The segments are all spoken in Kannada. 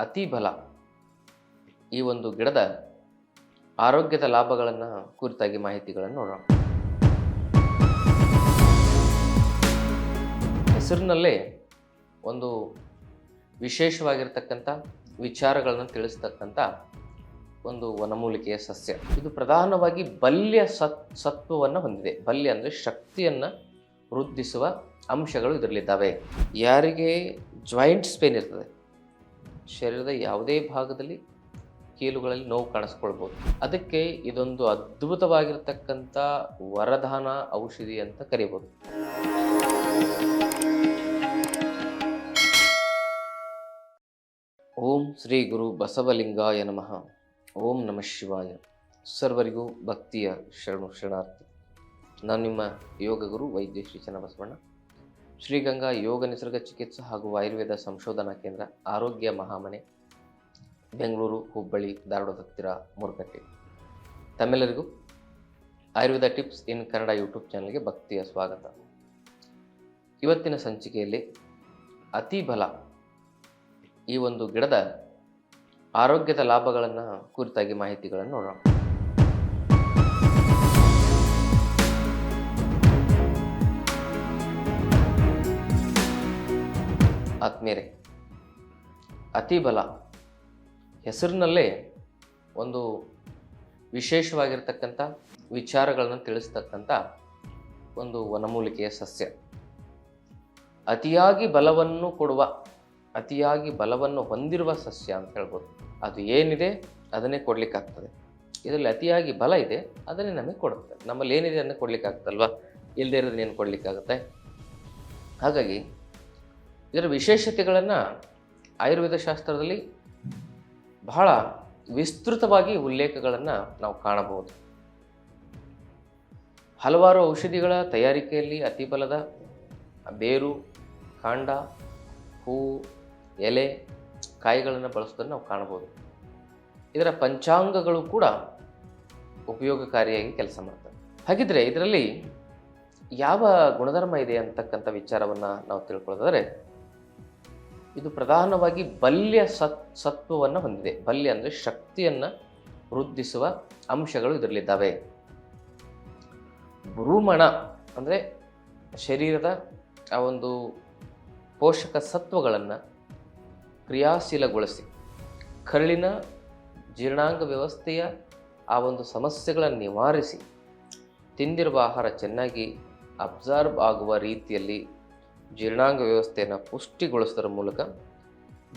ಅತಿ ಬಲ. ಈ ಒಂದು ಗಿಡದ ಆರೋಗ್ಯದ ಲಾಭಗಳನ್ನು ಕುರಿತಾಗಿ ಮಾಹಿತಿಗಳನ್ನು ನೋಡೋಣ. ಹೆಸರಿನಲ್ಲೇ ಒಂದು ವಿಶೇಷವಾಗಿರ್ತಕ್ಕಂಥ ವಿಚಾರಗಳನ್ನು ತಿಳಿಸ್ತಕ್ಕಂಥ ಒಂದು ವನಮೂಲಿಕೆಯ ಸಸ್ಯ. ಇದು ಪ್ರಧಾನವಾಗಿ ಬಲ್ಯ ಸತ್, ಸತ್ವವನ್ನು ಹೊಂದಿದೆ. ಬಲ್ಯ ಅಂದರೆ ಶಕ್ತಿಯನ್ನು ವೃದ್ಧಿಸುವ ಅಂಶಗಳು ಇದರಲ್ಲಿದ್ದಾವೆ. ಯಾರಿಗೆ? ಜಾಯಿಂಟ್ಸ್ ಪೇನ್ ಇರ್ತದೆ. ಶರೀರದ ಯಾವುದೇ ಭಾಗದಲ್ಲಿ ಕೀಲುಗಳಲ್ಲಿ ನೋವು ಕಾಣಿಸ್ಕೊಳ್ಬೋದು. ಅದಕ್ಕೆ ಇದೊಂದು ಅದ್ಭುತವಾಗಿರ್ತಕ್ಕಂಥ ವರದಾನ ಔಷಧಿ ಅಂತ ಕರಿಬೋದು. ಓಂ ಶ್ರೀ ಗುರು ಬಸವಲಿಂಗಾಯ ನಮಃ. ಓಂ ನಮಃ ಶಿವಾಯ. ಸರ್ವರಿಗೂ ಭಕ್ತಿಯ ಶರಣು ಶರಣಾರ್ಥಿ. ನಾನು ನಿಮ್ಮ ಯೋಗ ಗುರು ವೈದ್ಯ ಶ್ರೀ ಚನ್ನಬಸವಣ್ಣ. ಶ್ರೀಗಂಗಾ ಯೋಗ ನಿಸರ್ಗ ಚಿಕಿತ್ಸಾ ಹಾಗೂ ಆಯುರ್ವೇದ ಸಂಶೋಧನಾ ಕೇಂದ್ರ ಆರೋಗ್ಯ ಮಹಾಮನೆ, ಬೆಂಗಳೂರು, ಹುಬ್ಬಳ್ಳಿ ಧಾರವಾಡ ಹತ್ತಿರ ಮೂರುಕಟ್ಟೆ ತಮ್ಮೆಲ್ಲರಿಗೂ Ayurveda tips in Kannada YouTube ಚಾನಲ್ಗೆ ಭಕ್ತಿಯ ಸ್ವಾಗತ. ಇವತ್ತಿನ ಸಂಚಿಕೆಯಲ್ಲಿ ಅತಿ ಬಲ ಈ ಒಂದು ಗಿಡದ ಆರೋಗ್ಯದ ಲಾಭಗಳನ್ನು ಕುರಿತಾಗಿ ಮಾಹಿತಿಗಳನ್ನು ನೋಡೋಣ. ಆತ್ಮೀಯರೇ, ಅತಿ ಬಲ ಹೆಸರಿನಲ್ಲೇ ಒಂದು ವಿಶೇಷವಾಗಿರ್ತಕ್ಕಂಥ ವಿಚಾರಗಳನ್ನು ತಿಳಿಸ್ತಕ್ಕಂಥ ಒಂದು ವನಮೂಲಿಕೆಯ ಸಸ್ಯ. ಅತಿಯಾಗಿ ಬಲವನ್ನು ಕೊಡುವ, ಅತಿಯಾಗಿ ಬಲವನ್ನು ಹೊಂದಿರುವ ಸಸ್ಯ ಅಂತ ಹೇಳ್ಬೋದು. ಅದು ಏನಿದೆ ಅದನ್ನೇ ಕೊಡಲಿಕ್ಕಾಗ್ತದೆ. ಇದರಲ್ಲಿ ಅತಿಯಾಗಿ ಬಲ ಇದೆ, ಅದನ್ನೇ ನಮಗೆ ಕೊಡುತ್ತೆ. ನಮ್ಮಲ್ಲಿ ಏನಿದೆ ಅದನ್ನು ಕೊಡಲಿಕ್ಕಾಗ್ತಲ್ವ ಇಲ್ಲದೇ ಇರೋದನ್ನೇನು ಕೊಡ್ಲಿಕ್ಕಾಗುತ್ತೆ? ಹಾಗಾಗಿ ಇದರ ವಿಶೇಷತೆಗಳನ್ನು ಆಯುರ್ವೇದ ಶಾಸ್ತ್ರದಲ್ಲಿ ಬಹಳ ವಿಸ್ತೃತವಾಗಿ ಉಲ್ಲೇಖಗಳನ್ನು ನಾವು ಕಾಣಬಹುದು. ಹಲವಾರು ಔಷಧಿಗಳ ತಯಾರಿಕೆಯಲ್ಲಿ ಅತಿ ಬಲದ ಬೇರು, ಕಾಂಡ, ಹೂ, ಎಲೆ, ಕಾಯಿಗಳನ್ನು ಬಳಸೋದನ್ನು ನಾವು ಕಾಣಬಹುದು. ಇದರ ಪಂಚಾಂಗಗಳು ಕೂಡ ಉಪಯೋಗಕಾರಿಯಾಗಿ ಕೆಲಸ ಮಾಡ್ತವೆ. ಹಾಗಿದ್ರೆ ಇದರಲ್ಲಿ ಯಾವ ಗುಣಧರ್ಮ ಇದೆ ಅಂತಕ್ಕಂಥ ವಿಚಾರವನ್ನು ನಾವು ತಿಳ್ಕೊಳ್ಳೋದಾದರೆ ಇದು ಪ್ರಧಾನವಾಗಿ ಬಲ್ಯ ಸತ್, ಸತ್ವವನ್ನು ಹೊಂದಿದೆ. ಬಲ್ಯ ಅಂದರೆ ಶಕ್ತಿಯನ್ನು ವೃದ್ಧಿಸುವ ಅಂಶಗಳು ಇದರಲ್ಲಿದ್ದಾವೆ. ಭ್ರೂಮಣ ಅಂದರೆ ಶರೀರದ ಆ ಒಂದು ಪೋಷಕ ಸತ್ವಗಳನ್ನು ಕ್ರಿಯಾಶೀಲಗೊಳಿಸಿ, ಕರಳಿನ ಜೀರ್ಣಾಂಗ ವ್ಯವಸ್ಥೆಯ ಆ ಒಂದು ಸಮಸ್ಯೆಗಳನ್ನು ನಿವಾರಿಸಿ, ತಿಂದಿರುವ ಆಹಾರ ಚೆನ್ನಾಗಿ ಅಬ್ಸಾರ್ಬ್ ಆಗುವ ರೀತಿಯಲ್ಲಿ ಜೀರ್ಣಾಂಗ ವ್ಯವಸ್ಥೆಯನ್ನು ಪುಷ್ಟಿಗೊಳಿಸೋದ್ರ ಮೂಲಕ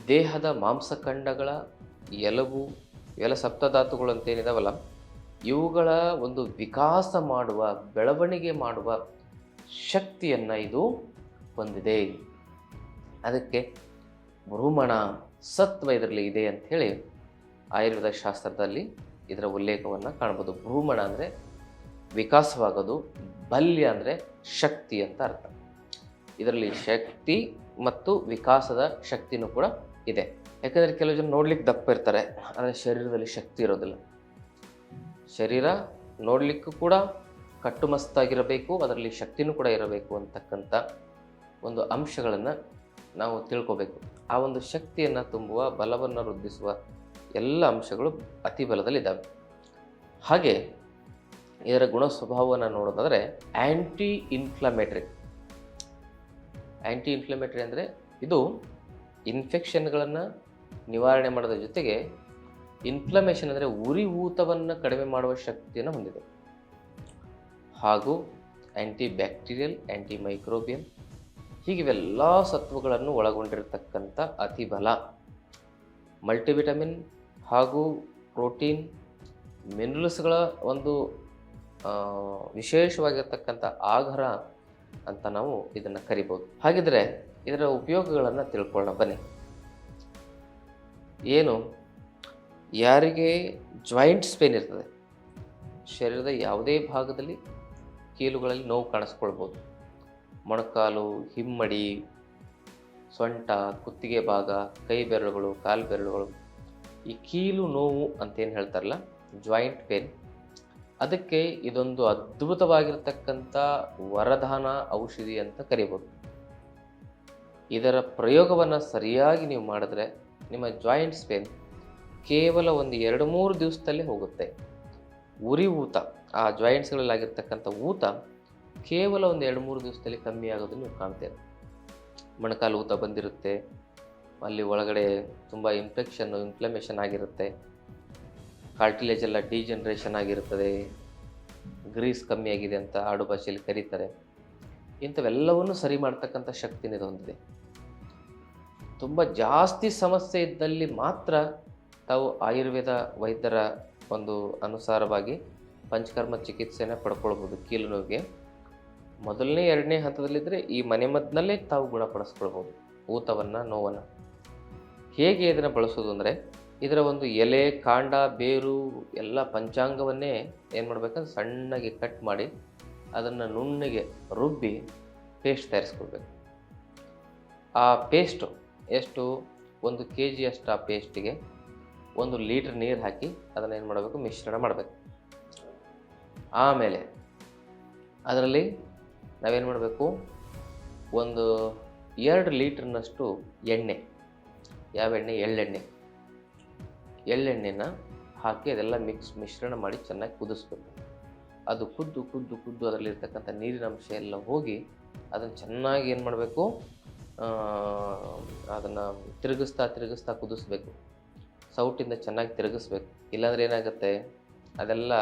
ದೇಹದ ಮಾಂಸಖಂಡಗಳ ಎಲುಬು ಎಲ ಸಪ್ತಧಾತುಗಳಂತೇನಿದಾವಲ್ಲ ಇವುಗಳ ಒಂದು ವಿಕಾಸ ಮಾಡುವ, ಬೆಳವಣಿಗೆ ಮಾಡುವ ಶಕ್ತಿಯನ್ನು ಇದು ಹೊಂದಿದೆ. ಅದಕ್ಕೆ ಭ್ರೂಮಣ ಸತ್ವ ಇದರಲ್ಲಿ ಇದೆ ಅಂಥೇಳಿ ಆಯುರ್ವೇದ ಶಾಸ್ತ್ರದಲ್ಲಿ ಇದರ ಉಲ್ಲೇಖವನ್ನು ಕಾಣ್ಬೋದು. ಭ್ರೂಮಣ ಅಂದರೆ ವಿಕಾಸವಾಗೋದು, ಬಲ್ಯ ಅಂದರೆ ಶಕ್ತಿ ಅಂತ ಅರ್ಥ. ಇದರಲ್ಲಿ ಶಕ್ತಿ ಮತ್ತು ವಿಕಾಸದ ಶಕ್ತಿನೂ ಕೂಡ ಇದೆ. ಯಾಕಂದರೆ ಕೆಲವು ಜನ ನೋಡ್ಲಿಕ್ಕೆ ದಪ್ಪ ಇರ್ತಾರೆ, ಆದರೆ ಶರೀರದಲ್ಲಿ ಶಕ್ತಿ ಇರೋದಿಲ್ಲ. ಶರೀರ ನೋಡಲಿಕ್ಕೂ ಕೂಡ ಕಟ್ಟುಮಸ್ತಾಗಿರಬೇಕು, ಅದರಲ್ಲಿ ಶಕ್ತಿನೂ ಕೂಡ ಇರಬೇಕು ಅಂತಕ್ಕಂಥ ಒಂದು ಅಂಶಗಳನ್ನು ನಾವು ತಿಳ್ಕೋಬೇಕು. ಆ ಒಂದು ಶಕ್ತಿಯನ್ನು ತುಂಬುವ, ಬಲವನ್ನು ವೃದ್ಧಿಸುವ ಎಲ್ಲ ಅಂಶಗಳು ಅತಿ ಬಲದಲ್ಲಿದ್ದಾವೆ. ಹಾಗೆ ಇದರ ಗುಣ ಸ್ವಭಾವವನ್ನು ನೋಡೋದಾದರೆ ಆ್ಯಂಟಿ ಇನ್ಫ್ಲಮೇಟ್ರಿ ಆ್ಯಂಟಿ ಇನ್ಫ್ಲಮೇಟ್ರಿ ಅಂದರೆ ಇದು ಇನ್ಫೆಕ್ಷನ್ಗಳನ್ನು ನಿವಾರಣೆ ಮಾಡೋದ್ರ ಜೊತೆಗೆ ಇನ್ಫ್ಲಮೇಷನ್ ಅಂದರೆ ಉರಿ ಊತವನ್ನು ಕಡಿಮೆ ಮಾಡುವ ಶಕ್ತಿಯನ್ನು ಹೊಂದಿದೆ. ಹಾಗೂ ಆ್ಯಂಟಿ ಬ್ಯಾಕ್ಟೀರಿಯಲ್ ಆ್ಯಂಟಿ ಮೈಕ್ರೋಬಿಯಲ್ ಹೀಗಿವೆಲ್ಲ ಸತ್ವಗಳನ್ನು ಒಳಗೊಂಡಿರತಕ್ಕಂಥ ಅತಿ ಬಲ ಮಲ್ಟಿವಿಟಮಿನ್ ಹಾಗೂ ಪ್ರೋಟೀನ್ ಮಿನರಲ್ಸ್ಗಳ ಒಂದು ವಿಶೇಷವಾಗಿರ್ತಕ್ಕಂಥ ಆಘರ ಅಂತ ನಾವು ಇದನ್ನು ಕರಿಬೋದು. ಹಾಗಿದ್ರೆ ಇದರ ಉಪಯೋಗಗಳನ್ನು ತಿಳ್ಕೊಳ್ಳೋಣ. ಬನ್ನಿ. ಏನು? ಯಾರಿಗೆ ಜಾಯಿಂಟ್ ಸ್ಪೇನ್ ಇರ್ತದೆ. ಶರೀರದ ಯಾವುದೇ ಭಾಗದಲ್ಲಿ ಕೀಲುಗಳಲ್ಲಿ ನೋವು ಕಾಣಿಸ್ಕೊಳ್ಬೋದು. ಮೊಣಕಾಲು, ಹಿಮ್ಮಡಿ, ಸೊಂಟ, ಕುತ್ತಿಗೆ ಭಾಗ, ಕೈ ಬೆರಳುಗಳು, ಕಾಲು ಬೆರಳುಗಳು. ಈ ಕೀಲು ನೋವು ಅಂತೇನು ಹೇಳ್ತಾರಲ್ಲ? ಜಾಯಿಂಟ್ ಪೇನ್ ಅದಕ್ಕೆ ಇದೊಂದು ಅದ್ಭುತವಾಗಿರ್ತಕ್ಕಂಥ ವರದಾನ ಔಷಧಿ ಅಂತ ಕರಿಬೋದು. ಇದರ ಪ್ರಯೋಗವನ್ನು ಸರಿಯಾಗಿ ನೀವು ಮಾಡಿದ್ರೆ ನಿಮ್ಮ ಜಾಯಿಂಟ್ಸ್ ಪೇನ್ ಕೇವಲ ಒಂದು ಎರಡು ಮೂರು ದಿವಸದಲ್ಲೇ ಹೋಗುತ್ತೆ. ಉರಿ ಊತ, ಆ ಜಾಯಿಂಟ್ಸ್ಗಳಲ್ಲಾಗಿರ್ತಕ್ಕಂಥ ಊತ ಕೇವಲ ಒಂದು ಎರಡು ಮೂರು ದಿವಸದಲ್ಲಿ ಕಮ್ಮಿ ಆಗೋದು ನೀವು ಕಾಣ್ತೇವೆ ಮೊಣಕಾಲು ಊತ ಬಂದಿರುತ್ತೆ, ಅಲ್ಲಿ ಒಳಗಡೆ ತುಂಬ ಇನ್ಫೆಕ್ಷನ್ನು ಇನ್ಫ್ಲಮೇಷನ್ ಆಗಿರುತ್ತೆ. ಕಾರ್ಟಿಲೇಜ್ ಎಲ್ಲ ಡಿಜನ್ರೇಷನ್ ಆಗಿರುತ್ತದೆ. ಗ್ರೀಸ್ ಕಮ್ಮಿ ಆಗಿದೆ ಅಂತ ಆಡು ಭಾಷೆಯಲ್ಲಿ ಕರೀತಾರೆ. ಇಂಥವೆಲ್ಲವನ್ನು ಸರಿ ಮಾಡ್ತಕ್ಕಂಥ ಶಕ್ತಿನ ಹೊಂದಿದೆ. ತುಂಬ ಜಾಸ್ತಿ ಸಮಸ್ಯೆ ಇದ್ದಲ್ಲಿ ಮಾತ್ರ ತಾವು ಆಯುರ್ವೇದ ವೈದ್ಯರ ಒಂದು ಅನುಸಾರವಾಗಿ ಪಂಚಕರ್ಮ ಚಿಕಿತ್ಸೆನ ಪಡ್ಕೊಳ್ಬೋದು ಕೀಲು ನೋವಿಗೆ. ಮೊದಲನೇ, ಎರಡನೇ ಹಂತದಲ್ಲಿದ್ದರೆ ಈ ಮನೆಮದ್ದಿನಲ್ಲೇ ತಾವು ಗುಣಪಡಿಸ್ಕೊಳ್ಬೋದು ಊತವನ್ನು, ನೋವನ್ನು. ಹೇಗೆ ಇದನ್ನು ಬಳಸೋದು ಅಂದರೆ ಇದರ ಒಂದು ಎಲೆ, ಕಾಂಡ, ಬೇರು ಎಲ್ಲ ಪಂಚಾಂಗವನ್ನೇ ಏನು ಮಾಡ್ಬೇಕಂದ್ರೆ ಸಣ್ಣಗೆ ಕಟ್ ಮಾಡಿ ಅದನ್ನು ನುಣ್ಣಗೆ ರುಬ್ಬಿ ಪೇಸ್ಟ್ ತಯಾರಿಸ್ಕೊಳ್ಬೇಕು. ಆ ಪೇಸ್ಟು ಎಷ್ಟು? ಒಂದು ಕೆ ಜಿಯಷ್ಟು ಆ ಪೇಸ್ಟಿಗೆ ಒಂದು ಲೀಟ್ರ್ ನೀರು ಹಾಕಿ ಅದನ್ನು ಏನು ಮಾಡಬೇಕು? ಮಿಶ್ರಣ ಮಾಡಬೇಕು. ಆಮೇಲೆ ಅದರಲ್ಲಿ ನಾವೇನು ಮಾಡಬೇಕು? ಒಂದು ಎರಡು ಲೀಟ್ರ್ನಷ್ಟು ಎಣ್ಣೆ. ಯಾವ ಎಣ್ಣೆ? ಎಳ್ಳೆಣ್ಣೆ. ಎಳ್ಳೆಣ್ಣೆನ ಹಾಕಿ ಅದೆಲ್ಲ ಮಿಕ್ಸ್ ಮಿಶ್ರಣ ಮಾಡಿ ಚೆನ್ನಾಗಿ ಕುದಿಸ್ಬೇಕು. ಅದು ಕುದ್ದು ಕುದ್ದು ಕುದ್ದು ಅದರಲ್ಲಿರ್ತಕ್ಕಂಥ ನೀರಿನ ಅಂಶ ಎಲ್ಲ ಹೋಗಿ ಅದನ್ನು ಚೆನ್ನಾಗಿ ಏನು ಮಾಡಬೇಕು? ಅದನ್ನು ತಿರುಗಿಸ್ತಾ ತಿರುಗಿಸ್ತಾ ಕುದಿಸ್ಬೇಕು. ಸೌಟಿಂದ ಚೆನ್ನಾಗಿ ತಿರುಗಿಸ್ಬೇಕು. ಇಲ್ಲಾಂದ್ರೆ ಏನಾಗುತ್ತೆ? ಅದೆಲ್ಲ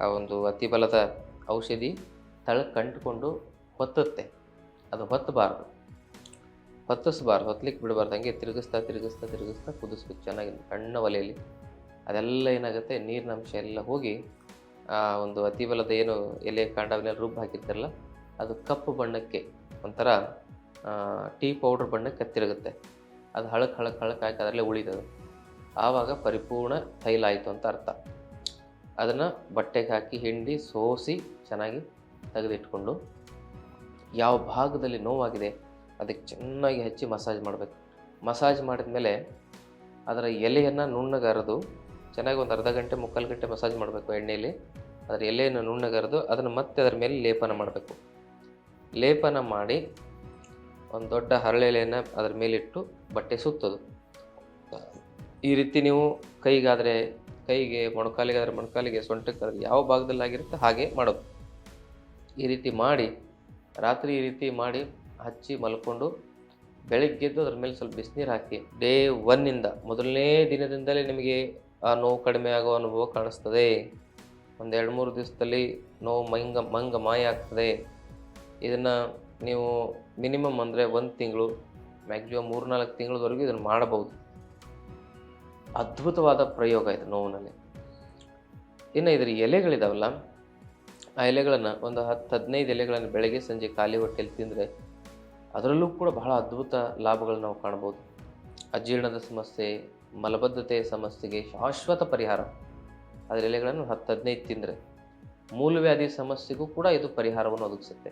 ಆ ಒಂದು ಅತಿ ಬಲದ ಔಷಧಿ ತಳಕ್ಕೆ ಕಂಡುಕೊಂಡು ಹೊತ್ತುತ್ತೆ. ಅದು ಹೊತ್ತಬಾರ್ದು. ಹೊತ್ತಿಸ್ಬಾರ್ದು ಹೊತ್ತಲಿಕ್ಕೆ ಬಿಡಬಾರ್ದು ಹಂಗೆ ತಿರುಗಿಸ್ತಾ ತಿರುಗಿಸ್ತಾ ತಿರುಗಿಸ್ತಾ ಕುದಿಸ್ಬೇಕು ಚೆನ್ನಾಗಿ ಸಣ್ಣ ಒಲೆಯಲ್ಲಿ. ಅದೆಲ್ಲ ಏನಾಗುತ್ತೆ, ನೀರಿನ ಅಂಶ ಎಲ್ಲ ಹೋಗಿ, ಆ, ಒಂದು ಅತಿ ಬಲದ ಏನು ಎಲೆ ಕಾಂಡವನ್ನೆಲ್ಲ ರುಬ್ಬು ಹಾಕಿರ್ತಾರಲ್ಲ, ಅದು ಕಪ್ಪು ಬಣ್ಣಕ್ಕೆ ಒಂಥರ ಟೀ ಪೌಡ್ರ್ ಬಣ್ಣಕ್ಕೆ ತಿರುಗುತ್ತೆ. ಅದು ಹಳಕ್ ಹಳಕ್ ಹಳಕ್ ಹಾಕಿ ಅದರಲ್ಲೇ ಉಳಿತದೆ. ಆವಾಗ ಪರಿಪೂರ್ಣ ತೈಲ ಆಯಿತು ಅಂತ ಅರ್ಥ. ಅದನ್ನು ಬಟ್ಟೆಗೆ ಹಾಕಿ, ಹಿಂಡಿ, ಸೋಸಿ, ಚೆನ್ನಾಗಿ ತೆಗೆದಿಟ್ಕೊಂಡು, ಯಾವ ಭಾಗದಲ್ಲಿ ನೋವಾಗಿದೆ ಅದಕ್ಕೆ ಚೆನ್ನಾಗಿ ಹಚ್ಚಿ ಮಸಾಜ್ ಮಾಡಬೇಕು. ಮಸಾಜ್ ಮಾಡಿದ ಮೇಲೆ ಅದರ ಎಲೆಯನ್ನು ನುಣ್ಣಗರೆದು, ಚೆನ್ನಾಗಿ ಒಂದು ಅರ್ಧ ಗಂಟೆ, ಮುಕ್ಕಾಲು ಗಂಟೆ ಮಸಾಜ್ ಮಾಡಬೇಕು ಎಣ್ಣೆಯಲ್ಲಿ ಅದರ ಎಲೆಯನ್ನು ನುಣ್ಣಗರೆದು ಅದನ್ನು ಮತ್ತೆ ಅದರ ಮೇಲೆ ಲೇಪನ ಮಾಡಬೇಕು. ಲೇಪನ ಮಾಡಿ ಒಂದು ದೊಡ್ಡ ಹರಳೆಲೆಯನ್ನು ಅದರ ಮೇಲಿಟ್ಟು ಬಟ್ಟೆ ಸುತ್ತೋದು. ಈ ರೀತಿ ನೀವು ಕೈಗಾದರೆ, ಕೈಗೆ ಮೊಣಕಾಲಿಗಾದರೆ, ಮೊಣಕಾಲಿಗೆ ಸೊಂಟಕ್ಕಾದ್ರೆ ಯಾವ ಭಾಗದಲ್ಲಿ ಆಗಿರುತ್ತೆ ಹಾಗೆ ಮಾಡೋದು. ಈ ರೀತಿ ಮಾಡಿ, ರಾತ್ರಿ ಈ ರೀತಿ ಮಾಡಿ ಹಚ್ಚಿ ಮಲ್ಕೊಂಡು ಬೆಳಗ್ಗೆದ್ದು ಅದ್ರ ಮೇಲೆ ಸ್ವಲ್ಪ ಬಿಸಿನೀರು ಹಾಕಿ, ಡೇ ಒನ್ನಿಂದ ಮೊದಲನೇ ದಿನದಿಂದಲೇ ನಿಮಗೆ ಆ ನೋವು ಕಡಿಮೆ ಆಗೋ ಅನುಭವ ಕಾಣಿಸ್ತದೆ. ಒಂದು ಎರಡು ಮೂರು ದಿವಸದಲ್ಲಿ ನೋವು ಮಂಗ ಮಂಗ ಮಾಯ ಆಗ್ತದೆ. ಇದನ್ನು ನೀವು ಮಿನಿಮಮ್ ಅಂದರೆ ಒಂದು ತಿಂಗಳು ಮ್ಯಾಕ್ಸಿಮಮ್ ಮೂರು ನಾಲ್ಕು ತಿಂಗಳವರೆಗೂ ಇದನ್ನು ಮಾಡಬಹುದು. ಅದ್ಭುತವಾದ ಪ್ರಯೋಗ ಇದು ನೋವಿನಲ್ಲಿ. ಇನ್ನು ಇದರ ಎಲೆಗಳಿದಾವಲ್ಲ, ಆ ಎಲೆಗಳನ್ನು ಒಂದು ಹತ್ತು ಹದಿನೈದು ಎಲೆಗಳನ್ನು ಬೆಳಗ್ಗೆ ಸಂಜೆ ಖಾಲಿ ಹೊಟ್ಟೆಯಲ್ಲಿ ತಿಂದರೆ ಅದರಲ್ಲೂ ಕೂಡ ಬಹಳ ಅದ್ಭುತ ಲಾಭಗಳನ್ನು ನಾವು ಕಾಣ್ಬೋದು. ಅಜೀರ್ಣದ ಸಮಸ್ಯೆ, ಮಲಬದ್ಧತೆಯ ಸಮಸ್ಯೆಗೆ ಶಾಶ್ವತ ಪರಿಹಾರ. ಅದರ ಎಲೆಗಳನ್ನು ಹತ್ತು, ಹದಿನೈದು ತಿಂದರೆ ಮೂಲವ್ಯಾಧಿ ಸಮಸ್ಯೆಗೂ ಕೂಡ ಇದು ಪರಿಹಾರವನ್ನು ಒದಗಿಸುತ್ತೆ.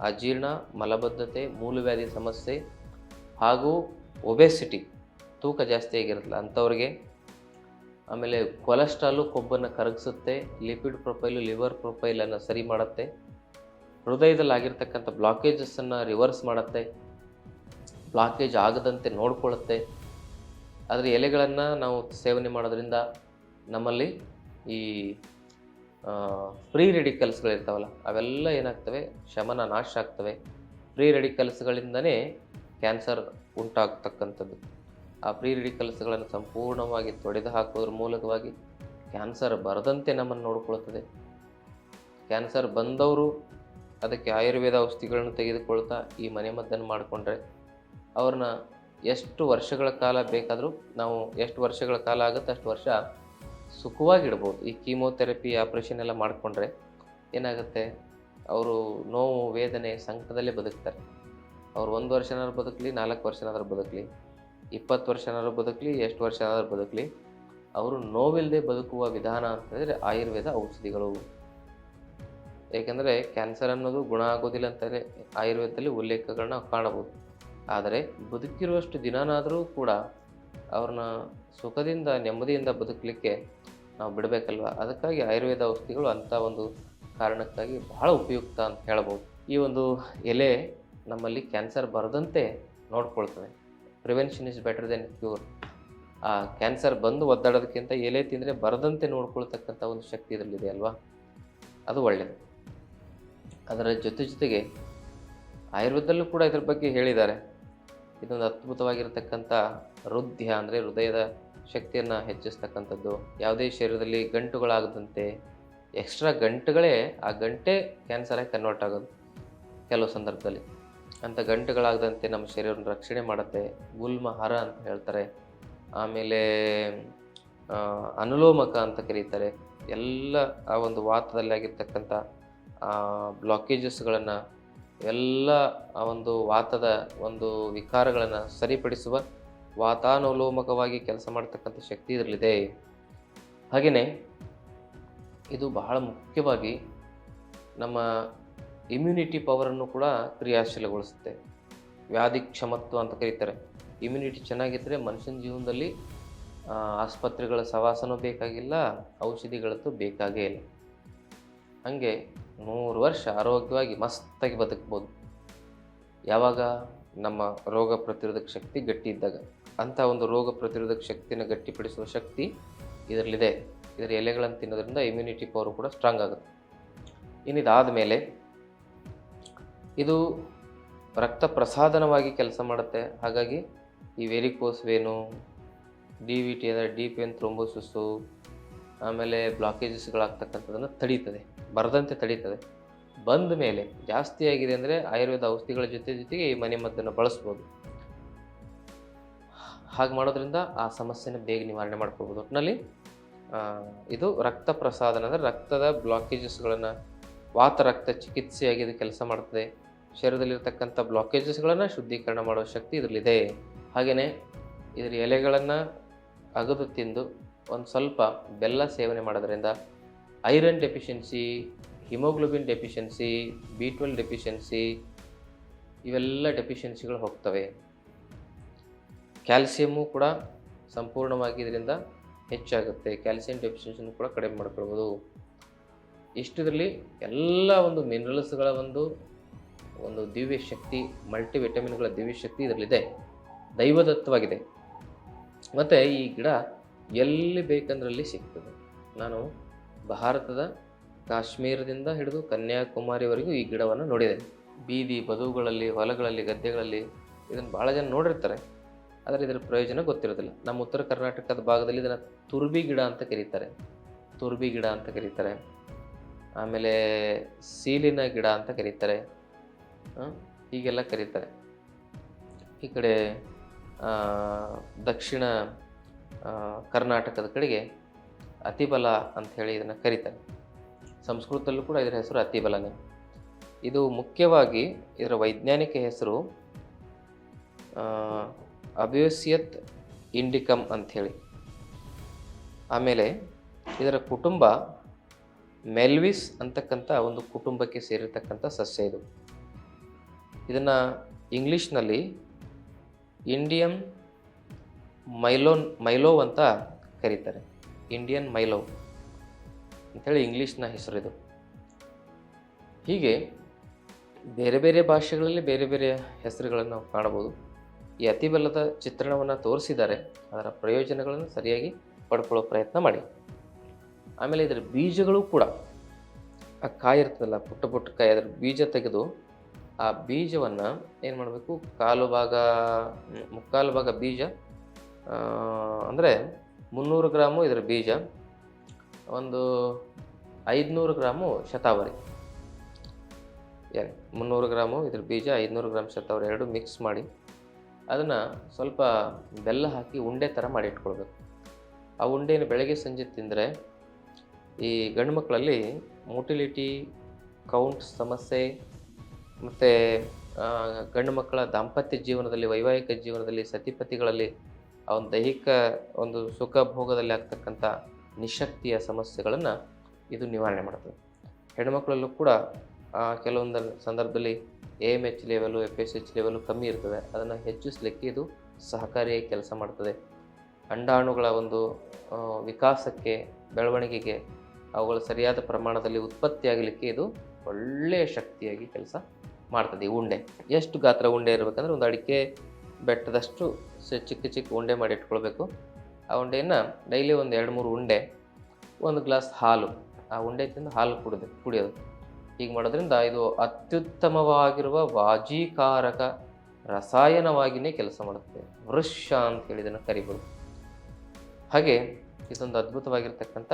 ಅಜೀರ್ಣ, ಮಲಬದ್ಧತೆ, ಮೂಲವ್ಯಾಧಿ ಸಮಸ್ಯೆ ಹಾಗೂ ಒಬೆಸಿಟಿ ತೂಕ ಜಾಸ್ತಿ ಆಗಿರುತ್ತಲ್ಲ ಅಂಥವ್ರಿಗೆ. ಆಮೇಲೆ ಕೊಲೆಸ್ಟ್ರಾಲು, ಕೊಬ್ಬನ್ನು ಕರಗಿಸುತ್ತೆ, ಲಿಪಿಡ್ ಪ್ರೊಫೈಲು, ಲಿವರ್ ಪ್ರೊಫೈಲನ್ನು ಸರಿ ಮಾಡುತ್ತೆ. ಹೃದಯದಲ್ಲಿ ಆಗಿರ್ತಕ್ಕಂಥ ಬ್ಲಾಕೇಜಸ್ಸನ್ನು ರಿವರ್ಸ್ ಮಾಡುತ್ತೆ ಬ್ಲಾಕೇಜ್ ಆಗದಂತೆ ನೋಡ್ಕೊಳ್ಳುತ್ತೆ ಅದರ ಎಲೆಗಳನ್ನು ನಾವು ಸೇವನೆ ಮಾಡೋದ್ರಿಂದ ನಮ್ಮಲ್ಲಿ ಈ ಫ್ರೀ ರೆಡಿಕಲ್ಸ್ಗಳಿರ್ತಾವಲ್ಲ ಅವೆಲ್ಲ ಏನಾಗ್ತವೆ? ಶಮನ ನಾಶ ಆಗ್ತವೆ. ಫ್ರೀ ರೆಡಿಕಲ್ಸ್ಗಳಿಂದನೇ ಕ್ಯಾನ್ಸರ್ ಉಂಟಾಗ್ತಕ್ಕಂಥದ್ದು. ಆ ಫ್ರೀ ರೆಡಿಕಲ್ಸ್ಗಳನ್ನು ಸಂಪೂರ್ಣವಾಗಿ ತೊಡೆದು ಹಾಕೋದ್ರ ಮೂಲಕವಾಗಿ ಕ್ಯಾನ್ಸರ್ ಬರದಂತೆ ನಮ್ಮನ್ನು ನೋಡಿಕೊಳ್ಳುತ್ತದೆ ಕ್ಯಾನ್ಸರ್ ಬಂದವರು ಅದಕ್ಕೆ ಆಯುರ್ವೇದ ಔಷಧಿಗಳನ್ನು ತೆಗೆದುಕೊಳ್ತಾ ಈ ಮನೆಮದ್ದನ್ನು ಮಾಡಿಕೊಂಡ್ರೆ ಅವ್ರನ್ನ ಎಷ್ಟು ವರ್ಷಗಳ ಕಾಲ ಬೇಕಾದರೂ ನಾವು ಎಷ್ಟು ವರ್ಷಗಳ ಕಾಲ ಆಗುತ್ತೆ ಅಷ್ಟು ವರ್ಷ ಸುಖವಾಗಿಡ್ಬೋದು. ಈ ಕೀಮೋಥೆರಪಿ ಆಪ್ರೇಷನ್ ಎಲ್ಲ ಮಾಡಿಕೊಂಡ್ರೆ ಏನಾಗುತ್ತೆ? ಅವರು ನೋವು, ವೇದನೆ ಸಂಕಟದಲ್ಲೇ ಬದುಕ್ತಾರೆ. ಅವ್ರು ಒಂದು ವರ್ಷನಾದ್ರು ಬದುಕಲಿ, ನಾಲ್ಕು ವರ್ಷನಾದ್ರೂ ಬದುಕಲಿ, ಇಪ್ಪತ್ತು ವರ್ಷನಾದ್ರೂ ಬದುಕಲಿ, ಎಷ್ಟು ವರ್ಷನಾದ್ರೂ ಬದುಕಲಿ, ಅವರು ನೋವಿಲ್ಲದೆ ಬದುಕುವ ವಿಧಾನ ಅಂತಂದರೆ ಆಯುರ್ವೇದ ಔಷಧಿಗಳು. ಏಕೆಂದರೆ ಕ್ಯಾನ್ಸರ್ ಅನ್ನೋದು ಗುಣ ಆಗೋದಿಲ್ಲ ಅಂತಲೇ ಆಯುರ್ವೇದದಲ್ಲಿ ಉಲ್ಲೇಖಗಳನ್ನ ಕಾಣಬಹುದು. ಆದರೆ ಬದುಕಿರುವಷ್ಟು ದಿನನಾದರೂ ಕೂಡ ಅವ್ರನ್ನ ಸುಖದಿಂದ, ನೆಮ್ಮದಿಯಿಂದ ಬದುಕಲಿಕ್ಕೆ ನಾವು ಬಿಡಬೇಕಲ್ವ? ಅದಕ್ಕಾಗಿ ಆಯುರ್ವೇದ ಔಷಧಿಗಳು ಅಂಥ ಒಂದು ಕಾರಣಕ್ಕಾಗಿ ಬಹಳ ಉಪಯುಕ್ತ ಅಂತ ಹೇಳ್ಬೋದು. ಈ ಒಂದು ಎಲೆ ನಮ್ಮಲ್ಲಿ ಕ್ಯಾನ್ಸರ್ ಬರದಂತೆ ನೋಡ್ಕೊಳ್ತದೆ. Prevention is better than cure. ಆ ಕ್ಯಾನ್ಸರ್ ಬಂದು ಒದ್ದಾಡೋದಕ್ಕಿಂತ ಎಲೆ ತಿಂದರೆ ಬರದಂತೆ ನೋಡ್ಕೊಳ್ತಕ್ಕಂಥ ಒಂದು ಶಕ್ತಿ ಇದರಲ್ಲಿದೆ ಅಲ್ವಾ? ಅದು ಒಳ್ಳೆಯದು ಅದರ ಜೊತೆ ಜೊತೆಗೆ ಆಯುರ್ವೇದದಲ್ಲೂ ಕೂಡ ಇದ್ರ ಬಗ್ಗೆ ಹೇಳಿದ್ದಾರೆ. ಇದೊಂದು ಅದ್ಭುತವಾಗಿರತಕ್ಕಂಥ ಹೃದಯ ಅಂದರೆ ಹೃದಯದ ಶಕ್ತಿಯನ್ನು ಹೆಚ್ಚಿಸ್ತಕ್ಕಂಥದ್ದು. ಯಾವುದೇ ಶರೀರದಲ್ಲಿ ಗಂಟುಗಳಾಗದಂತೆ ಎಕ್ಸ್ಟ್ರಾ ಗಂಟುಗಳೇ ಆ ಗಂಟೆ ಕ್ಯಾನ್ಸರಾಗಿ ಕನ್ವರ್ಟ್ ಆಗೋದು ಕೆಲವು ಸಂದರ್ಭದಲ್ಲಿ. ಅಂಥ ಗಂಟುಗಳಾಗದಂತೆ ನಮ್ಮ ಶರೀರವನ್ನು ರಕ್ಷಣೆ ಮಾಡುತ್ತೆ. ಗುಲ್ಮಹಾರ ಅಂತ ಹೇಳ್ತಾರೆ. ಆಮೇಲೆ ಅನುಲೋಮಕ ಅಂತ ಕರೀತಾರೆ. ಎಲ್ಲ ಆ ಒಂದು ವಾತದಲ್ಲಿ ಆಗಿರ್ತಕ್ಕಂಥ ಬ್ಲಾಕೇಜಸ್ಗಳನ್ನು ಎಲ್ಲ ಆ ಒಂದು ವಾತದ ಒಂದು ವಿಕಾರಗಳನ್ನು ಸರಿಪಡಿಸುವ ವಾತಾನುಲೋಮಕವಾಗಿ ಕೆಲಸ ಮಾಡ್ತಕ್ಕಂಥ ಶಕ್ತಿ ಇದರಲ್ಲಿದೆ. ಹಾಗೆಯೇ ಇದು ಬಹಳ ಮುಖ್ಯವಾಗಿ ನಮ್ಮ ಇಮ್ಯುನಿಟಿ ಪವರನ್ನು ಕೂಡ ಕ್ರಿಯಾಶೀಲಗೊಳಿಸುತ್ತೆ. ವ್ಯಾಧಿ ಕ್ಷಮತ್ವ ಅಂತ ಕರೀತಾರೆ. ಇಮ್ಯುನಿಟಿ ಚೆನ್ನಾಗಿದ್ದರೆ ಮನುಷ್ಯನ ಜೀವನದಲ್ಲಿ ಆಸ್ಪತ್ರೆಗಳ ಸವಾಸನೂ ಬೇಕಾಗಿಲ್ಲ, ಔಷಧಿಗಳಂತೂ ಬೇಕಾಗೇ ಇಲ್ಲ. ಹಾಗೆ ನೂರು ವರ್ಷ ಆರೋಗ್ಯವಾಗಿ ಮಸ್ತಾಗಿ ಬದುಕ್ಬೋದು. ಯಾವಾಗ? ನಮ್ಮ ರೋಗ ಪ್ರತಿರೋಧಕ ಶಕ್ತಿ ಗಟ್ಟಿ ಇದ್ದಾಗ. ಅಂಥ ಒಂದು ರೋಗ ಪ್ರತಿರೋಧಕ ಶಕ್ತಿನ ಗಟ್ಟಿಪಡಿಸುವ ಶಕ್ತಿ ಇದರಲ್ಲಿದೆ. ಇದರ ಎಲೆಗಳನ್ನು ತಿನ್ನೋದ್ರಿಂದ ಇಮ್ಯುನಿಟಿ ಪವರ್ ಕೂಡ ಸ್ಟ್ರಾಂಗ್ ಆಗುತ್ತೆ. ಇನ್ನಿದಾದ ಮೇಲೆ ಇದು ರಕ್ತ ಪ್ರಸಾದನವಾಗಿ ಕೆಲಸ ಮಾಡುತ್ತೆ. ಹಾಗಾಗಿ ಈ varicose vein D V T ಅಂದರೆ ಪಿ ಎನ್ ಥ್ರೋಂಬೋಸಿಸ್ಸು ಆಮೇಲೆ ಬ್ಲಾಕೇಜಸ್ಗಳಾಗ್ತಕ್ಕಂಥದ್ದನ್ನು ತಡೀತದೆ. ಬರದಂತೆ ತಡೀತದೆ. ಬಂದ ಮೇಲೆ ಜಾಸ್ತಿ ಆಗಿದೆ ಅಂದರೆ ಆಯುರ್ವೇದ ಔಷಧಿಗಳ ಜೊತೆ ಜೊತೆಗೆ ಈ ಮನೆಮದ್ದನ್ನು ಬಳಸ್ಬೋದು. ಹಾಗೆ ಮಾಡೋದ್ರಿಂದ ಆ ಸಮಸ್ಯೆನ ಬೇಗ ನಿವಾರಣೆ ಮಾಡ್ಕೊಳ್ಬೋದು. ಒಟ್ಟಿನಲ್ಲಿ ಇದು ರಕ್ತ ಪ್ರಸಾದನ ಅಂದರೆ ರಕ್ತದ ಬ್ಲಾಕೇಜಸ್ಗಳನ್ನು ವಾತ ರಕ್ತ ಚಿಕಿತ್ಸೆಯಾಗಿ ಇದು ಕೆಲಸ ಮಾಡ್ತದೆ. ಶರೀರದಲ್ಲಿರ್ತಕ್ಕಂಥ ಬ್ಲಾಕೇಜಸ್ಗಳನ್ನು ಶುದ್ಧೀಕರಣ ಮಾಡುವ ಶಕ್ತಿ ಇದರಲ್ಲಿದೆ. ಹಾಗೆಯೇ ಇದರ ಎಲೆಗಳನ್ನು ಅಗದು ತಿಂದು ಒಂದು ಸ್ವಲ್ಪ ಬೆಲ್ಲ ಸೇವನೆ ಮಾಡೋದ್ರಿಂದ iron deficiency, haemoglobin deficiency, B twelve deficiency, ಇವೆಲ್ಲ ಡೆಫಿಷಿಯನ್ಸಿಗಳು ಹೋಗ್ತವೆ. ಕ್ಯಾಲ್ಸಿಯಮ್ಮು ಕೂಡ ಸಂಪೂರ್ಣವಾಗಿ ಇದರಿಂದ ಹೆಚ್ಚಾಗುತ್ತೆ. ಕ್ಯಾಲ್ಸಿಯಂ ಡೆಫಿಷಿಯನ್ಸಿನೂ ಕೂಡ ಕಡಿಮೆ ಮಾಡ್ಕೊಳ್ಬೋದು. ಇಷ್ಟರಲ್ಲಿ ಎಲ್ಲ ಒಂದು ಮಿನರಲ್ಸ್ಗಳ ಒಂದು ಒಂದು ದಿವ್ಯ ಶಕ್ತಿ ಮಲ್ಟಿ ವಿಟಮಿನ್ಗಳ ದಿವ್ಯ ಶಕ್ತಿ ಇದರಲ್ಲಿದೆ. ದೈವದತ್ತವಾಗಿದೆ. ಮತ್ತು ಈ ಗಿಡ ಎಲ್ಲಿ ಬೇಕಂದ್ರಲ್ಲಿ ಸಿಗ್ತದೆ. ನಾನು ಭಾರತದ ಕಾಶ್ಮೀರದಿಂದ ಹಿಡಿದು ಕನ್ಯಾಕುಮಾರಿವರೆಗೂ ಈ ಗಿಡವನ್ನು ನೋಡಿದ್ದೇನೆ ಬೀದಿ ಬದುಗಳಲ್ಲಿ ಹೊಲಗಳಲ್ಲಿ, ಗದ್ದೆಗಳಲ್ಲಿ ಇದನ್ನು ಭಾಳ ಜನ ನೋಡಿರ್ತಾರೆ. ಆದರೆ ಇದರ ಪ್ರಯೋಜನ ಗೊತ್ತಿರೋದಿಲ್ಲ. ನಮ್ಮ ಉತ್ತರ ಕರ್ನಾಟಕದ ಭಾಗದಲ್ಲಿ ಇದನ್ನು ತುರ್ಬಿ ಗಿಡ ಅಂತ ಕರೀತಾರೆ. ತುರ್ಬಿ ಗಿಡ ಅಂತ ಕರೀತಾರೆ. ಆಮೇಲೆ ಸೀಲಿನ ಗಿಡ ಅಂತ ಕರೀತಾರೆ. ಹೀಗೆಲ್ಲ ಕರೀತಾರೆ. ಈ ಕಡೆ ದಕ್ಷಿಣ ಕರ್ನಾಟಕದ ಕಡೆಗೆ ಅತಿಬಲ ಅಂತ ಹೇಳಿ ಇದನ್ನು ಕರೀತಾರೆ. ಸಂಸ್ಕೃತದಲ್ಲೂ ಕೂಡ ಇದರ ಹೆಸರು ಅತಿಬಲನೇ. ಇದು ಮುಖ್ಯವಾಗಿ ಇದರ ವೈಜ್ಞಾನಿಕ ಹೆಸರು ಅಬ್ಯೂಸಿಯತ್ ಇಂಡಿಕಮ್ ಅಂಥೇಳಿ ಆಮೇಲೆ ಇದರ ಕುಟುಂಬ ಮೆಲ್ವಿಸ್ ಅಂತಕ್ಕಂಥ ಒಂದು ಕುಟುಂಬಕ್ಕೆ ಸೇರಿರ್ತಕ್ಕಂಥ ಸಸ್ಯ ಇದು. ಇದನ್ನು ಇಂಗ್ಲೀಷ್ನಲ್ಲಿ ಇಂಡಿಯನ್ ಮೈಲೋನ್ ಮೈಲೋವ್ ಅಂತ ಕರೀತಾರೆ. ಇಂಡಿಯನ್ ಮೈಲವ್ ಅಂಥೇಳಿ ಇಂಗ್ಲೀಷ್ನ ಹೆಸರಿದು ಹೀಗೆ ಬೇರೆ ಬೇರೆ ಭಾಷೆಗಳಲ್ಲಿ ಬೇರೆ ಬೇರೆ ಹೆಸರುಗಳನ್ನು ನಾವು ಕಾಣಬಹುದು. ಈ ಅತಿಬಲದ ಚಿತ್ರಣವನ್ನು ತೋರಿಸಿದ್ದಾರೆ. ಅದರ ಪ್ರಯೋಜನಗಳನ್ನು ಸರಿಯಾಗಿ ಪಡ್ಕೊಳ್ಳೋ ಪ್ರಯತ್ನ ಮಾಡಿ. ಆಮೇಲೆ ಇದರ ಬೀಜಗಳು ಕೂಡ ಆ ಕಾಯಿ ಇರ್ತದಲ್ಲ, ಪುಟ್ಟ ಪುಟ್ಟ ಕಾಯಿ, ಅದರ ಬೀಜ ತೆಗೆದು ಆ ಬೀಜವನ್ನು ಏನು ಮಾಡಬೇಕು, ಕಾಲು ಭಾಗ, ಮುಕ್ಕಾಲು ಭಾಗ ಬೀಜ ಅಂದರೆ ಮುನ್ನೂರು ಗ್ರಾಮು ಇದರ ಬೀಜ, ಒಂದು ಐದುನೂರು ಗ್ರಾಮು ಶತಾವರಿ. ಏನು ಮುನ್ನೂರು ಗ್ರಾಮು ಇದ್ರ ಬೀಜ, ಐದುನೂರು ಗ್ರಾಮ್ ಶತಾವರಿ ಎರಡು ಮಿಕ್ಸ್ ಮಾಡಿ, ಅದನ್ನು ಸ್ವಲ್ಪ ಬೆಲ್ಲ ಹಾಕಿ ಉಂಡೆ ಥರ ಮಾಡಿ ಇಟ್ಕೊಳ್ಬೇಕು. ಆ ಉಂಡೆನ ಬೆಳಗ್ಗೆ ಸಂಜೆ ತಿಂದರೆ ಈ ಗಂಡು ಮಕ್ಕಳಲ್ಲಿ ಮೋಟಿಲಿಟಿ ಕೌಂಟ್ ಸಮಸ್ಯೆ, ಮತ್ತು ಗಂಡು ಮಕ್ಕಳ ದಾಂಪತ್ಯ ಜೀವನದಲ್ಲಿ, ವೈವಾಹಿಕ ಜೀವನದಲ್ಲಿ, ಸತಿಪತಿಗಳಲ್ಲಿ ಒಂದು ದೈಹಿಕ ಒಂದು ಸುಖ ಭೋಗದಲ್ಲಿ ಆಗ್ತಕ್ಕಂಥ ನಿಶಕ್ತಿಯ ಸಮಸ್ಯೆಗಳನ್ನು ಇದು ನಿವಾರಣೆ ಮಾಡ್ತದೆ. ಹೆಣ್ಮಕ್ಳಲ್ಲೂ ಕೂಡ ಕೆಲವೊಂದು ಸಂದರ್ಭದಲ್ಲಿ A M H level F S H level ಕಮ್ಮಿ ಇರ್ತದೆ. ಅದನ್ನು ಹೆಚ್ಚಿಸಲಿಕ್ಕೆ ಇದು ಸಹಕಾರಿಯಾಗಿ ಕೆಲಸ ಮಾಡ್ತದೆ. ಅಂಡಾಣುಗಳ ಒಂದು ವಿಕಾಸಕ್ಕೆ, ಬೆಳವಣಿಗೆಗೆ ಅವುಗಳ ಸರಿಯಾದ ಪ್ರಮಾಣದಲ್ಲಿ ಉತ್ಪತ್ತಿಯಾಗಲಿಕ್ಕೆ ಇದು ಒಳ್ಳೆಯ ಶಕ್ತಿಯಾಗಿ ಕೆಲಸ ಮಾಡ್ತದೆ. ಈ ಉಂಡೆ, ಎಷ್ಟು ಗಾತ್ರ ಉಂಡೆ ಇರಬೇಕಂದ್ರೆ ಒಂದು ಅಡಿಕೆ ಬೆಟ್ಟದಷ್ಟು ಚಿಕ್ಕ ಚಿಕ್ಕ ಉಂಡೆ ಮಾಡಿ ಇಟ್ಕೊಳ್ಬೇಕು ಆ ಉಂಡೆಯನ್ನು ಡೈಲಿ ಒಂದು ಎರಡು ಮೂರು ಉಂಡೆ, ಒಂದು ಗ್ಲಾಸ್ ಹಾಲು, ಆ ಉಂಡೆ ತಿಂದು ಹಾಲು ಕುಡಿದು, ಕುಡಿಯೋದು. ಹೀಗೆ ಮಾಡೋದ್ರಿಂದ ಇದು ಅತ್ಯುತ್ತಮವಾಗಿರುವ ವಾಜೀಕಾರಕ ರಸಾಯನವಾಗಿಯೇ ಕೆಲಸ ಮಾಡುತ್ತೆ. ವೃಷ ಅಂತ ಹೇಳಿ ಇದನ್ನು ಕರಿಬೋದು. ಹಾಗೆ ಇದೊಂದು ಅದ್ಭುತವಾಗಿರ್ತಕ್ಕಂಥ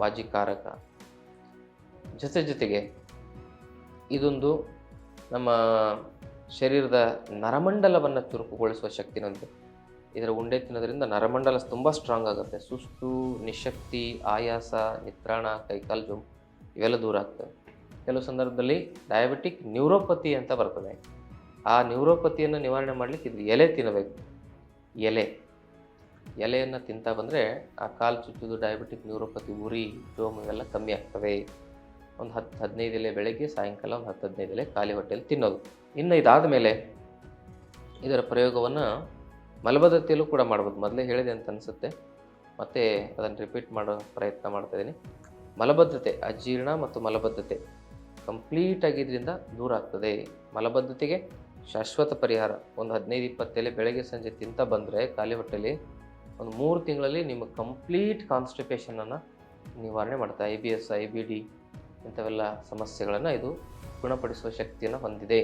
ವಾಜಿಕಾರಕ. ಜೊತೆ ಜೊತೆಗೆ ಇದೊಂದು ನಮ್ಮ ಶರೀರದ ನರಮಂಡಲವನ್ನು ಚುರುಕುಗೊಳಿಸುವ ಶಕ್ತಿ ಹೊಂದಿದೆ ಇದರ ಉಂಡೆ ತಿನ್ನೋದ್ರಿಂದ ನರಮಂಡಲ ತುಂಬ ಸ್ಟ್ರಾಂಗ್ ಆಗುತ್ತೆ. ಸುಸ್ತು, ನಿಶಕ್ತಿ, ಆಯಾಸ ನಿತ್ರಾಣ ಕೈಕಾಲು ಜೋಮ್ ಇವೆಲ್ಲ ದೂರ ಆಗ್ತವೆ. ಕೆಲವು ಸಂದರ್ಭದಲ್ಲಿ ಡಯಾಬಿಟಿಕ್ ನ್ಯೂರೋಪತಿ ಅಂತ ಬರ್ತದೆ. ಆ ನ್ಯೂರೋಪತಿಯನ್ನು ನಿವಾರಣೆ ಮಾಡಲಿಕ್ಕೆ ಇದು ಎಲೆ ತಿನ್ನಬೇಕು. ಎಲೆ. ಎಲೆಯನ್ನು ತಿಂತಾ ಬಂದರೆ ಆ ಕಾಲು ಚುಚ್ಚುದು ಡಯಾಬಿಟಿಕ್ ನ್ಯೂರೋಪತಿ ಉರಿ, ಜೋಮ್ ಇವೆಲ್ಲ ಕಮ್ಮಿ ಆಗ್ತವೆ. ಒಂದು ಹತ್ತು ಹದಿನೈದು ಎಲೆ ಬೆಳಗ್ಗೆ, ಸಾಯಂಕಾಲ ಒಂದು ಹತ್ತು ಹದಿನೈದು ಎಲೆ ಖಾಲಿ ಹೊಟ್ಟೆಯಲ್ಲಿ ತಿನ್ನೋದು. ಇನ್ನು ಇದಾದ ಮೇಲೆ ಇದರ ಪ್ರಯೋಗವನ್ನು ಮಲಬದ್ಧತೆಯಲ್ಲೂ ಕೂಡ ಮಾಡ್ಬೋದು. ಮೊದಲೇ ಹೇಳಿದೆ ಅಂತ ಅನಿಸುತ್ತೆ. ಮತ್ತೆ ಅದನ್ನು ರಿಪೀಟ್ ಮಾಡೋ ಪ್ರಯತ್ನ ಮಾಡ್ತಾ ಇದ್ದೀನಿ. ಮಲಬದ್ಧತೆ, ಅಜೀರ್ಣ ಮತ್ತು ಮಲಬದ್ಧತೆ ಕಂಪ್ಲೀಟ್ ಇದರಿಂದ ದೂರ ಆಗ್ತದೆ. ಮಲಬದ್ಧತೆಗೆ ಶಾಶ್ವತ ಪರಿಹಾರ. ಒಂದು ಹದಿನೈದು ಇಪ್ಪತ್ತು ಎಲೆ ಬೆಳಗ್ಗೆ, ಸಂಜೆ ತಿಂತ ಬಂದರೆ ಖಾಲಿ ಹೊಟ್ಟೆಲಿ ಒಂದು ಮೂರು ತಿಂಗಳಲ್ಲಿ ನಿಮ್ಮ ಕಂಪ್ಲೀಟ್ ಕಾನ್ಸ್ಟಿಪೇಷನನ್ನು ನಿವಾರಣೆ ಮಾಡ್ತಾ I B S I B D ಇಂಥವೆಲ್ಲ ಸಮಸ್ಯೆಗಳನ್ನು ಇದು ಗುಣಪಡಿಸುವ ಶಕ್ತಿಯನ್ನು ಹೊಂದಿದೆ.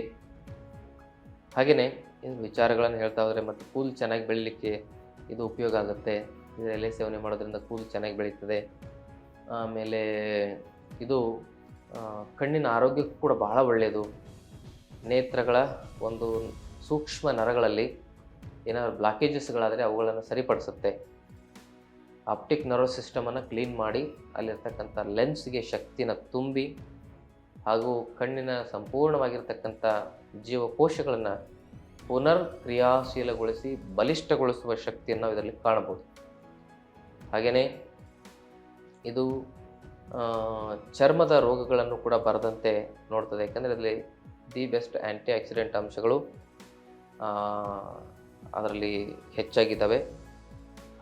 ಹಾಗೆಯೇ ಇದು ವಿಚಾರಗಳನ್ನು ಹೇಳ್ತಾ ಹೋದರೆ ಮತ್ತು ಕೂದಲು ಚೆನ್ನಾಗಿ ಬೆಳೀಲಿಕ್ಕೆ ಇದು ಉಪಯೋಗ ಆಗುತ್ತೆ. ಇದರ ಎಲೆ ಸೇವನೆ ಮಾಡೋದ್ರಿಂದ ಕೂದಲು ಚೆನ್ನಾಗಿ ಬೆಳೀತದೆ. ಆಮೇಲೆ ಇದು ಕಣ್ಣಿನ ಆರೋಗ್ಯಕ್ಕೂ ಕೂಡ ಬಹಳ ಒಳ್ಳೆಯದು. ನೇತ್ರಗಳ ಒಂದು ಸೂಕ್ಷ್ಮ ನರಗಳಲ್ಲಿ ಏನಾದರೂ ಬ್ಲಾಕೇಜಸ್ಗಳಾದರೆ ಅವುಗಳನ್ನು ಸರಿಪಡಿಸುತ್ತೆ. ಆಪ್ಟಿಕ್ ನರ್ವ್ ಸಿಸ್ಟಮನ್ನು ಕ್ಲೀನ್ ಮಾಡಿ, ಅಲ್ಲಿರ್ತಕ್ಕಂಥ ಲೆನ್ಸ್ಗೆ ಶಕ್ತಿನ ತುಂಬಿ, ಹಾಗೂ ಕಣ್ಣಿನ ಸಂಪೂರ್ಣವಾಗಿರ್ತಕ್ಕಂಥ ಜೀವಕೋಶಗಳನ್ನು ಪುನರ್ ಕ್ರಿಯಾಶೀಲಗೊಳಿಸಿ ಬಲಿಷ್ಠಗೊಳಿಸುವ ಶಕ್ತಿಯನ್ನು ಇದರಲ್ಲಿ ಕಾಣಬಹುದು ಹಾಗೆಯೇ ಇದು ಚರ್ಮದ ರೋಗಗಳನ್ನು ಕೂಡ ಬರದಂತೆ ನೋಡ್ತದೆ. ಯಾಕಂದರೆ ಅದರಲ್ಲಿ ದಿ ಬೆಸ್ಟ್ ಆ್ಯಂಟಿ ಆಕ್ಸಿಡೆಂಟ್ ಅಂಶಗಳು ಅದರಲ್ಲಿ ಹೆಚ್ಚಾಗಿದ್ದಾವೆ.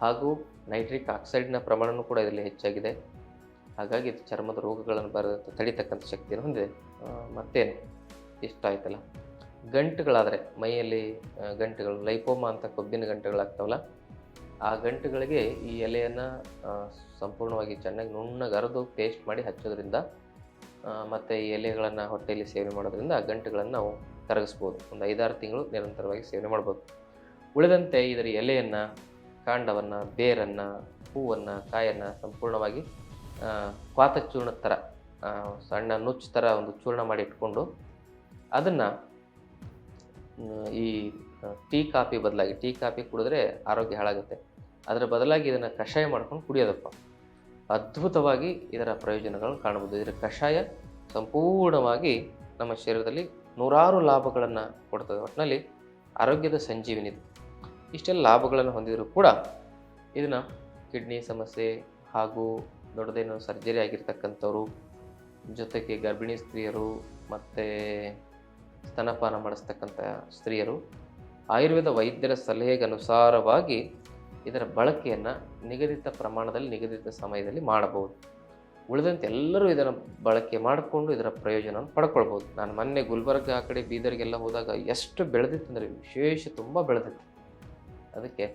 ಹಾಗೂ ನೈಟ್ರಿಕ್ ಆಕ್ಸೈಡ್ನ ಪ್ರಮಾಣವೂ ಕೂಡ ಇದರಲ್ಲಿ ಹೆಚ್ಚಾಗಿದೆ. ಹಾಗಾಗಿ ಇದು ಚರ್ಮದ ರೋಗಗಳನ್ನು ಬರದಂತೆ ತಡಿತಕ್ಕಂಥ ಶಕ್ತಿಯನ್ನು ಹೊಂದಿದೆ. ಮತ್ತೇನು? ಇಷ್ಟ ಆಯ್ತಲ್ಲ. ಗಂಟುಗಳಾದರೆ, ಮೈಯಲ್ಲಿ ಗಂಟುಗಳು ಲೈಪೋಮಾ ಅಂತ ಕೊಬ್ಬಿನ ಗಂಟುಗಳಾಗ್ತಾವಲ್ಲ ಆ ಗಂಟುಗಳಿಗೆ ಈ ಎಲೆಯನ್ನು ಸಂಪೂರ್ಣವಾಗಿ ಚೆನ್ನಾಗಿ ನುಣ್ಣಗೆ ಅರೆದು ಪೇಸ್ಟ್ ಮಾಡಿ ಹಚ್ಚೋದ್ರಿಂದ ಮತ್ತು ಈ ಎಲೆಗಳನ್ನು ಹೊಟ್ಟೆಯಲ್ಲಿ ಸೇವನೆ ಮಾಡೋದ್ರಿಂದ ಆ ಗಂಟುಗಳನ್ನು ನಾವು ಕರಗಿಸ್ಬೋದು. ಒಂದು ಐದಾರು ತಿಂಗಳು ನಿರಂತರವಾಗಿ ಸೇವನೆ ಮಾಡ್ಬೋದು. ಉಳಿದಂತೆ ಇದರ ಎಲೆಯನ್ನು ಕಾಂಡವನ್ನು, ಬೇರನ್ನು, ಹೂವನ್ನು, ಕಾಯನ್ನು ಸಂಪೂರ್ಣವಾಗಿ ಚೂರ್ಣದ ಥರ ಸಣ್ಣ ನುಚ್ಚು ಥರ ಒಂದು ಚೂರ್ಣ ಮಾಡಿ ಇಟ್ಕೊಂಡು ಅದನ್ನು ಈ ಟೀ ಕಾಫಿ ಬದಲಾಗಿ, ಟೀ ಕಾಫಿ ಕುಡಿದ್ರೆ ಆರೋಗ್ಯ ಹಾಳಾಗುತ್ತೆ. ಅದರ ಬದಲಾಗಿ ಇದನ್ನು ಕಷಾಯ ಮಾಡ್ಕೊಂಡು ಕುಡಿಯೋದಪ್ಪ. ಅದ್ಭುತವಾಗಿ ಇದರ ಪ್ರಯೋಜನಗಳನ್ನು ಕಾಣಬಹುದು. ಇದರ ಕಷಾಯ ಸಂಪೂರ್ಣವಾಗಿ ನಮ್ಮ ಶರೀರದಲ್ಲಿ ನೂರಾರು ಲಾಭಗಳನ್ನು ಕೊಡ್ತದೆ. ಒಟ್ಟಿನಲ್ಲಿ ಆರೋಗ್ಯದ ಸಂಜೀವಿನಿ ಇದು ಇಷ್ಟೆಲ್ಲ ಲಾಭಗಳನ್ನು ಹೊಂದಿದರೂ ಕೂಡ ಇದನ್ನು ಕಿಡ್ನಿ ಸಮಸ್ಯೆ ಹಾಗೂ ದೊಡ್ಡದೇನು ಸರ್ಜರಿ ಆಗಿರ್ತಕ್ಕಂಥವ್ರು, ಜೊತೆಗೆ ಗರ್ಭಿಣಿ ಸ್ತ್ರೀಯರು ಮತ್ತು ಸ್ತನಪಾನ ಮಾಡಿಸ್ತಕ್ಕಂಥ ಸ್ತ್ರೀಯರು, ಆಯುರ್ವೇದ ವೈದ್ಯರ ಸಲಹೆಗೆ ಅನುಸಾರವಾಗಿ ಇದರ ಬಳಕೆಯನ್ನು ನಿಗದಿತ ಪ್ರಮಾಣದಲ್ಲಿ, ನಿಗದಿತ ಸಮಯದಲ್ಲಿ ಮಾಡಬಹುದು. ಉಳಿದಂತೆ ಎಲ್ಲರೂ ಇದನ್ನು ಬಳಕೆ ಮಾಡಿಕೊಂಡು ಇದರ ಪ್ರಯೋಜನವನ್ನು ಪಡ್ಕೊಳ್ಬೋದು ನಾನು ಮೊನ್ನೆ ಗುಲ್ಬರ್ಗ ಆ ಕಡೆ ಬೀದರ್ಗೆಲ್ಲ ಹೋದಾಗ ಎಷ್ಟು ಬೆಳೆದಿತ್ತು ಅಂದರೆ ವಿಶೇಷ ತುಂಬ ಬೆಳೆದಿತ್ತು. ಅದಕ್ಕೆ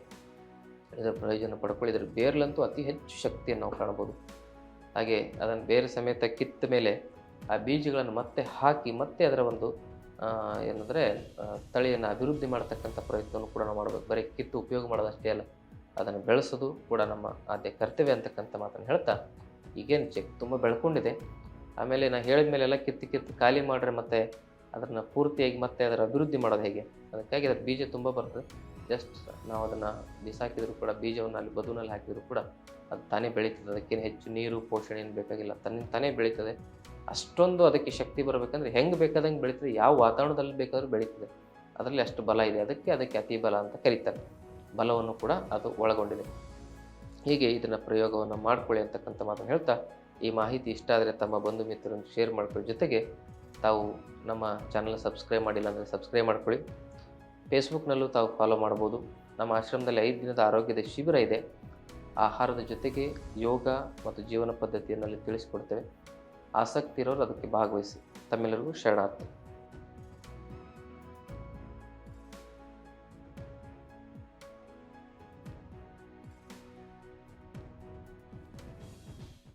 ಇದರ ಪ್ರಯೋಜನ ಪಡ್ಕೊಳ್ಳಿ ಇದರ ಬೇರ್ಲಂತೂ ಅತಿ ಹೆಚ್ಚು ಶಕ್ತಿಯನ್ನು ನಾವು ಕಾಣ್ಬೋದು. ಹಾಗೆ ಅದನ್ನು ಬೇರೆ ಸಮೇತ ಕಿತ್ತ ಮೇಲೆ ಆ ಬೀಜಗಳನ್ನು ಮತ್ತೆ ಹಾಕಿ ಮತ್ತೆ ಅದರ ಒಂದು ಏನಂದರೆ ತಳಿಯನ್ನು ಅಭಿವೃದ್ಧಿ ಮಾಡ್ತಕ್ಕಂಥ ಪ್ರಯತ್ನವನ್ನು ಕೂಡ ನಾವು ಮಾಡಬೇಕು ಬರೀ ಕಿತ್ತು ಉಪಯೋಗ ಮಾಡೋದಷ್ಟೇ ಅಲ್ಲ, ಅದನ್ನು ಬೆಳೆಸೋದು ಕೂಡ ನಮ್ಮ ಆದ್ಯ ಕರ್ತವ್ಯ ಅಂತಕ್ಕಂಥ ಮಾತನ್ನು ಹೇಳ್ತಾ ಈಗೇನು ಚೆಕ್ ತುಂಬ ಬೆಳ್ಕೊಂಡಿದೆ. ಆಮೇಲೆ ನಾನು ಹೇಳಿದ ಮೇಲೆಲ್ಲ ಕಿತ್ತು ಕಿತ್ತು ಖಾಲಿ ಮಾಡ್ರೆ ಮತ್ತೆ ಅದನ್ನು ಪೂರ್ತಿಯಾಗಿ ಮತ್ತೆ ಅದರ ಅಭಿವೃದ್ಧಿ ಮಾಡೋದು ಹೇಗೆ? ಅದಕ್ಕಾಗಿ ಅದರ ಬೀಜ ತುಂಬ ಬರ್ತದೆ. ಜಸ್ಟ್ ನಾವು ಅದನ್ನು ಬಿಸಾಕಿದರೂ ಕೂಡ ಬೀಜವನ್ನು ಅಲ್ಲಿ ಬದುನಲ್ಲಿ ಹಾಕಿದ್ರು ಕೂಡ ಅದು ತಾನೇ ಬೆಳೀತದೆ. ಅದಕ್ಕೇನು ಹೆಚ್ಚು ನೀರು, ಪೋಷಣೆ ಏನು ಬೇಕಾಗಿಲ್ಲ. ತನ್ನ, ತಾನೇ ಬೆಳೀತದೆ. ಅಷ್ಟೊಂದು ಅದಕ್ಕೆ ಶಕ್ತಿ ಬರಬೇಕಂದ್ರೆ ಹೆಂಗೆ ಬೇಕಾದಂಗೆ ಬೆಳೀತದೆ, ಯಾವ ವಾತಾವರಣದಲ್ಲಿ ಬೇಕಾದ್ರೂ ಬೆಳೀತದೆ. ಅದರಲ್ಲಿ ಅಷ್ಟು ಬಲ ಇದೆ. ಅದಕ್ಕೆ ಅದಕ್ಕೆ ಅತಿ ಬಲ ಅಂತ ಕರೀತಾರೆ. ಬಲವನ್ನು ಕೂಡ ಅದು ಒಳಗೊಂಡಿದೆ. ಹೀಗೆ ಇದನ್ನು ಪ್ರಯೋಗವನ್ನು ಮಾಡ್ಕೊಳ್ಳಿ ಅಂತಕ್ಕಂಥ ಮಾತನ್ನು ಹೇಳ್ತಾ ಈ ಮಾಹಿತಿ ಇಷ್ಟ ಆದರೆ ತಮ್ಮ ಬಂಧು ಮಿತ್ರರನ್ನು ಶೇರ್ ಮಾಡ್ಕೊಳ್ಳಿ. ಜೊತೆಗೆ ತಾವು ನಮ್ಮ ಚಾನಲ್ ಸಬ್ಸ್ಕ್ರೈಬ್ ಮಾಡಿಲ್ಲ ಅಂದರೆ ಸಬ್ಸ್ಕ್ರೈಬ್ ಮಾಡ್ಕೊಳ್ಳಿ. ಫೇಸ್ಬುಕ್ನಲ್ಲೂ ತಾವು ಫಾಲೋ ಮಾಡ್ಬೋದು. ನಮ್ಮ ಆಶ್ರಮದಲ್ಲಿ ಐದು ದಿನದ ಆರೋಗ್ಯದ ಶಿಬಿರ ಇದೆ. ಆಹಾರದ ಜೊತೆಗೆ ಯೋಗ ಮತ್ತು ಜೀವನ ಪದ್ಧತಿಯನ್ನು ತಿಳಿಸಿಕೊಡ್ತೇವೆ. ಆಸಕ್ತಿ ಇರೋರು ಅದಕ್ಕೆ ಭಾಗವಹಿಸಿ. ತಮ್ಮೆಲ್ಲರಿಗೂ ಶರಣಾರ್ಥಿ.